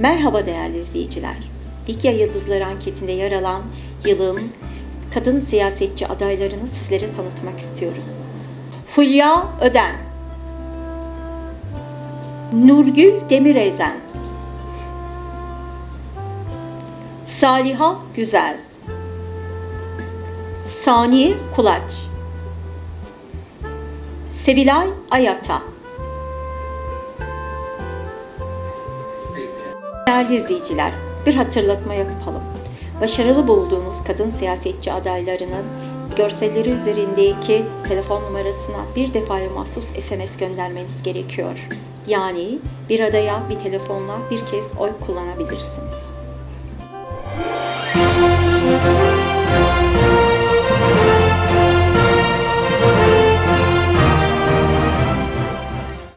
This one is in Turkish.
Merhaba değerli izleyiciler. Likya Yıldızları anketinde yer alan yılın kadın siyasetçi adaylarını sizlere tanıtmak istiyoruz. Fulya Öden Nurgül Demirezen Saliha Güzel Saniye Kulaç Sevilay Ayata Değerli izleyiciler, bir hatırlatma yapalım. Başarılı bulduğunuz kadın siyasetçi adaylarının görselleri üzerindeki telefon numarasına bir defaya mahsus SMS göndermeniz gerekiyor. Yani bir adaya bir telefonla bir kez oy kullanabilirsiniz.